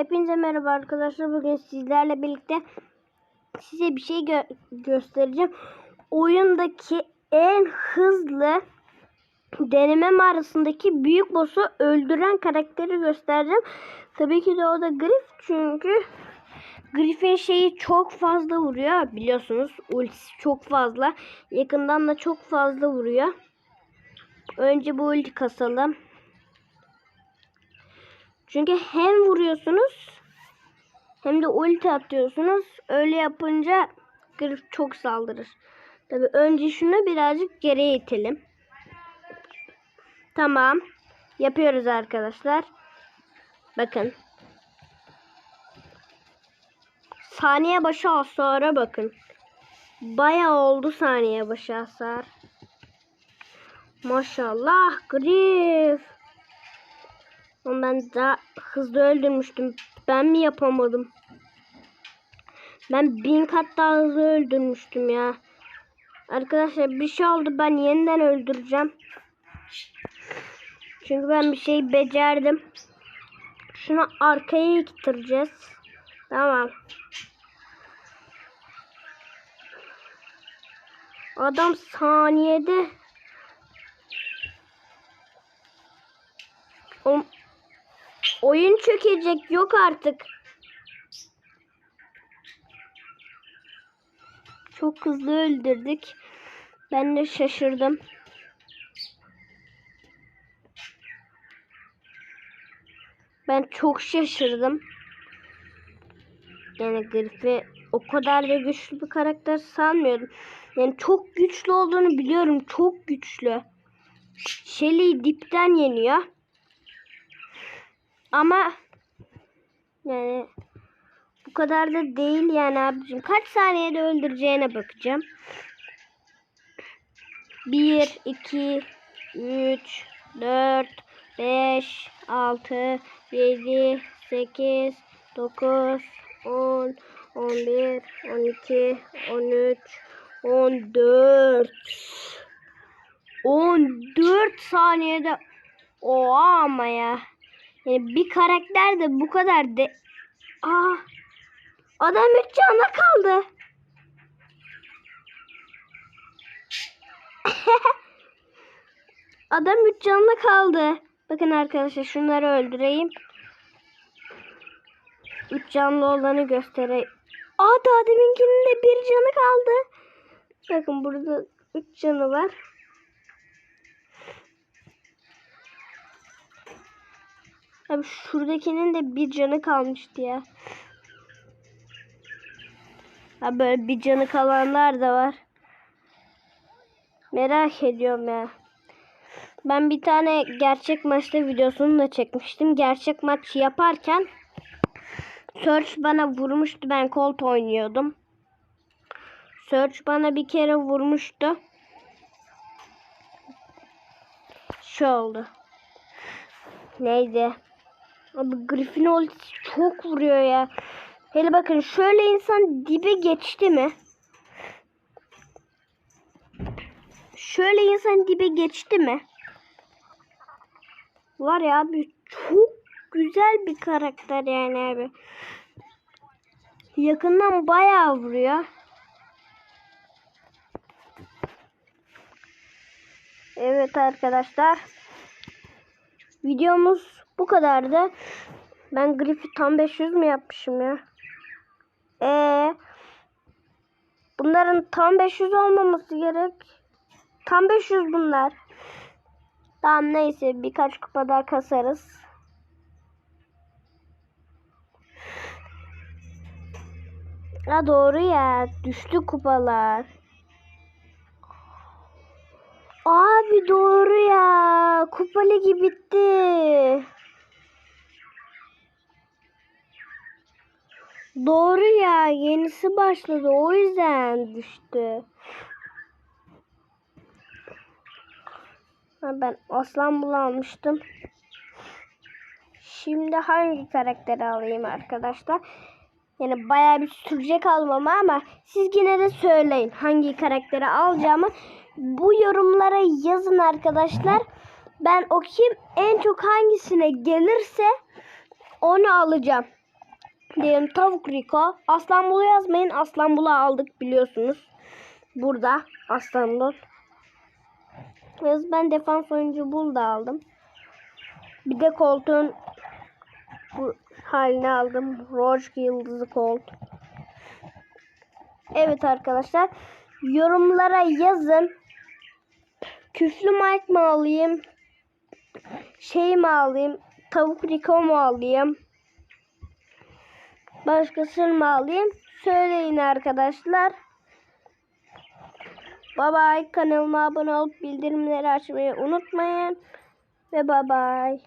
Hepinize merhaba arkadaşlar. Bugün sizlerle birlikte size bir şey gö- göstereceğim. Oyundaki en hızlı deneme mağarasındaki büyük boss'u öldüren karakteri göstereceğim. Tabii ki de o da Griff çünkü Griff'in şeyi çok fazla vuruyor biliyorsunuz. Ultisi çok fazla. Yakından da çok fazla vuruyor. Önce bu ulti kasalım. Çünkü hem vuruyorsunuz hem de ulti atıyorsunuz. Öyle yapınca Griff çok saldırır. Tabi önce şunu birazcık geriye itelim. Tamam. Yapıyoruz arkadaşlar. Bakın. Saniye başı hasara bakın. Bayağı oldu saniye başı hasar. Maşallah Griff. Ama ben daha hızlı öldürmüştüm. Ben mi yapamadım? Ben bin kat daha hızlı öldürmüştüm ya. Arkadaşlar bir şey oldu. Ben yeniden öldüreceğim. Çünkü ben bir şey becerdim. Şunu arkaya ittireceğiz. Tamam. Adam saniyede o Oyun çökecek yok artık. Çok hızlı öldürdük. Ben de şaşırdım. Ben çok şaşırdım. Yani Griff'i o kadar da güçlü bir karakter sanmıyorum. Yani çok güçlü olduğunu biliyorum. Çok güçlü. Shelly'i dipten yeniyor. Ama yani bu kadar da değil yani abicim. Kaç saniyede öldüreceğine bakacağım. 1, 2, 3, 4, 5, 6, 7, 8, 9, 10, 11, 12, 13, 14. 14 saniyede Oha ama ya. Yani bir karakter de bu kadar de... Aa, adam üç canla kaldı. adam üç canla kaldı. Bakın arkadaşlar şunları öldüreyim. Üç canlı olanı göstereyim. Aa daha deminkinin de bir canı kaldı. Bakın burada üç canı var. Abi şuradakinin de bir canı kalmıştı ya. Ha böyle bir canı kalanlar da var. Merak ediyorum ya. Ben bir tane gerçek maçta videosunu da çekmiştim. Gerçek maç yaparken Search bana vurmuştu. Ben Colt oynuyordum. Search bana bir kere vurmuştu. Şu oldu. Neydi? Abi Griffin çok vuruyor ya. Hele bakın şöyle insan dibe geçti mi? Şöyle insan dibe geçti mi? Var ya abi çok güzel bir karakter yani abi. Yakından bayağı vuruyor. Evet arkadaşlar. Videomuz bu kadardı. Ben Griff'i tam 500 mü yapmışım ya? Ee, bunların tam 500 olmaması gerek. Tam 500 bunlar. Tamam neyse birkaç kupa daha kasarız. Ha doğru ya. Düştü kupalar. Abi doğru ya. Kupa ligi bitti. Doğru ya. Yenisi başladı. O yüzden düştü. Ha, ben aslan bul almıştım. Şimdi hangi karakteri alayım arkadaşlar? Yani bayağı bir sürecek almama ama siz yine de söyleyin hangi karakteri alacağımı. Bu yorumlara yazın arkadaşlar. Ben okuyayım en çok hangisine gelirse onu alacağım. Diyelim tavuk Rico. Aslanbul'u yazmayın. Aslanbul'u aldık biliyorsunuz. Burada Aslanbul. Yalnız ben defans oyuncu bul da aldım. Bir de koltuğun bu halini aldım. Roger Yıldızı kolt. Evet arkadaşlar. Yorumlara yazın. Küflü Mike mı alayım? Şey mi alayım? Tavuk Rico mu alayım? Başkasını mı alayım? Söyleyin arkadaşlar. Bye bye. Kanalıma abone olup bildirimleri açmayı unutmayın. Ve bye bye.